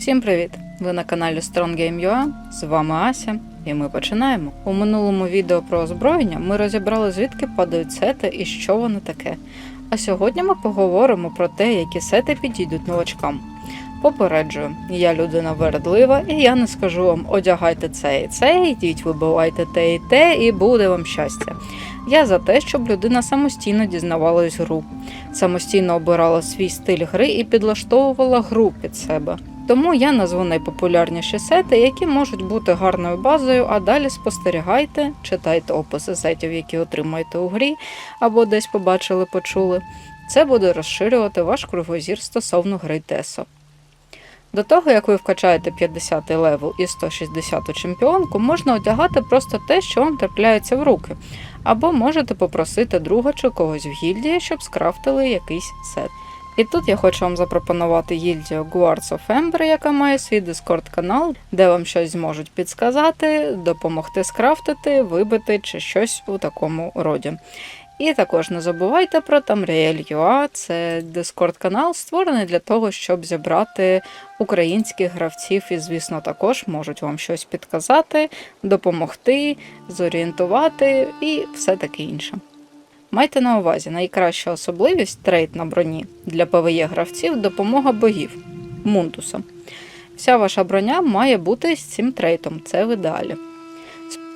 Всім привіт! Ви на каналі StrongGame.ua, з вами Ася, і ми починаємо. У минулому відео про озброєння ми розібрали, звідки падають сети і що воно таке. А сьогодні ми поговоримо про те, які сети підійдуть новачкам. Попереджую, я людина вередлива, і я не скажу вам одягайте це і це, йдіть, вибивайте те і те, і буде вам щастя. Я за те, щоб людина самостійно дізнавалась гру, самостійно обирала свій стиль гри і підлаштовувала гру під себе. Тому я назву найпопулярніші сети, які можуть бути гарною базою, а далі спостерігайте, читайте описи сетів, які отримаєте у грі, або десь побачили, почули. Це буде розширювати ваш кругозір стосовно гри Тесо. До того, як ви вкачаєте 50 левел і 160 чемпіонку, можна одягати просто те, що вам трапляється в руки, або можете попросити друга чи когось в гільдії, щоб скрафтили якийсь сет. І тут я хочу вам запропонувати гільдію Guards of Ember, яка має свій дискорд канал, де вам щось зможуть підсказати, допомогти скрафтити, вибити чи щось у такому роді. І також не забувайте про Tamriel.ua, це дискорд канал, створений для того, щоб зібрати українських гравців, і, звісно, також можуть вам щось підказати, допомогти, зорієнтувати і все таке інше. Майте на увазі, найкраща особливість трейд на броні для ПВЄ гравців допомога богів Мунтуса. Вся ваша броня має бути з цим трейтом, це в ідеалі.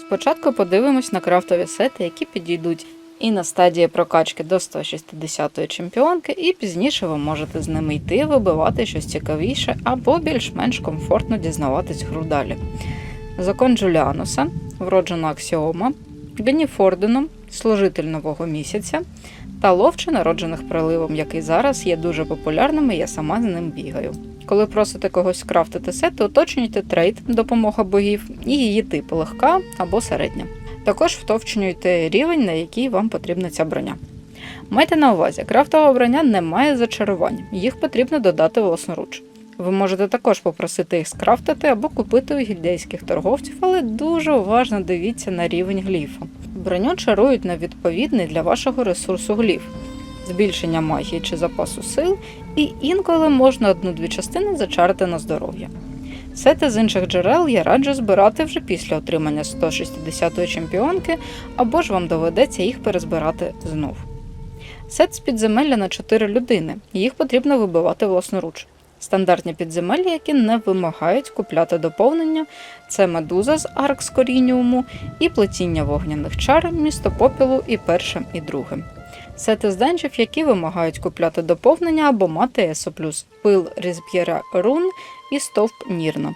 Спочатку подивимось на крафтові сети, які підійдуть і на стадії прокачки до 160-ї чемпіонки, і пізніше ви можете з ними йти, вибивати щось цікавіше або більш-менш комфортно дізнаватись гру далі. Закон Джуліануса, вроджена аксіома, Ганіфорденом, служитель нового місяця та ловче народжених приливом, який зараз є дуже популярним, і я сама з ним бігаю. Коли просите когось скрафтити сет, то уточнюйте трейд, допомога богів, і її тип легка або середня. Також втовчнюйте рівень, на який вам потрібна ця броня. Майте на увазі, крафтова броня не має зачарувань, їх потрібно додати власноруч. Ви можете також попросити їх скрафтити або купити у гільдейських торговців, але дуже уважно дивіться на рівень гліфу. Броню чарують на відповідний для вашого ресурсу гліф, збільшення магії чи запасу сил, і інколи можна одну-дві частини зачарити на здоров'я. Сети з інших джерел я раджу збирати вже після отримання 160-ї чемпіонки, або ж вам доведеться їх перезбирати знов. Сет з підземелля на 4 людини, їх потрібно вибивати власноруч. Стандартні підземелля, які не вимагають купляти доповнення, це медуза з арк з корініуму і плетіння вогняних чар, місто попілу і першим і другим. Сети з денчів, які вимагають купляти доповнення або мати ЕСО+, пил різб'єра рун і стовп Нірна.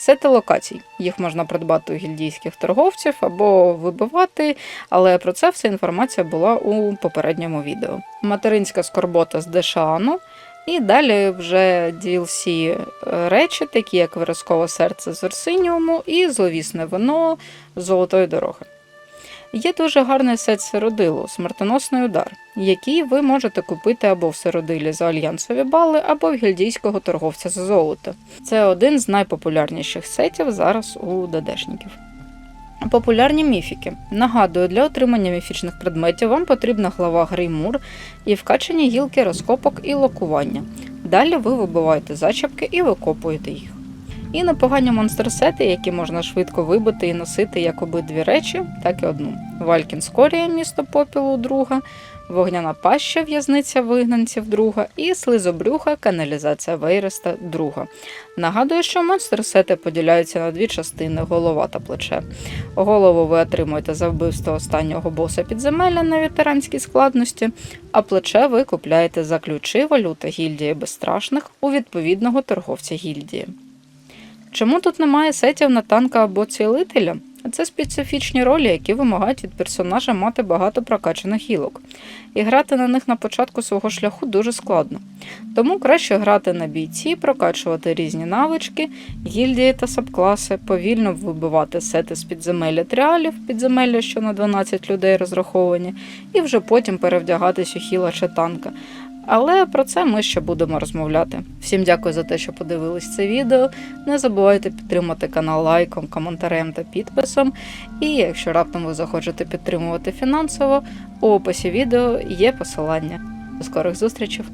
Сети локацій. Їх можна придбати у гільдійських торговців або вибивати, але про це вся інформація була у попередньому відео. Материнська скорбота з Дешану. І далі вже DLC речі, такі як виразкове серце з Версиніуму і зловісне вино з золотої дороги. Є дуже гарний сет сиродилу смертоносний удар, який ви можете купити або в сиродилі за альянсові бали, або в гільдійського торговця за золото. Це один з найпопулярніших сетів зараз у ДДшників. Популярні міфіки. Нагадую, для отримання міфічних предметів вам потрібна глава Греймур і вкачані гілки розкопок і локування. Далі ви вибиваєте зачіпки і викопуєте їх. І непогані монстр-сети, які можна швидко вибити і носити як обидві речі, так і одну. Валькін Скорія, місто попілу друга, вогняна паща, в'язниця вигнанців друга, і слизобрюха, каналізація Вейреста друга. Нагадую, що монстр-сети поділяються на дві частини голова та плече. Голову ви отримуєте за вбивство останнього боса підземелля на ветеранській складності, а плече ви купляєте за ключі валюта гільдії безстрашних у відповідного торговця гільдії. Чому тут немає сетів на танка або цілителя? Це специфічні ролі, які вимагають від персонажа мати багато прокачаних гілок, і грати на них на початку свого шляху дуже складно. Тому краще грати на бійці, прокачувати різні навички, гільдії та сабкласи, повільно вибивати сети з підземелля тріалів, підземелля, що на 12 людей розраховані, і вже потім перевдягатись у хіла чи танка. Але про це ми ще будемо розмовляти. Всім дякую за те, що подивились це відео. Не забувайте підтримати канал лайком, коментарем та підписом. І якщо раптом ви захочете підтримувати фінансово, у описі відео є посилання. До скорих зустрічей!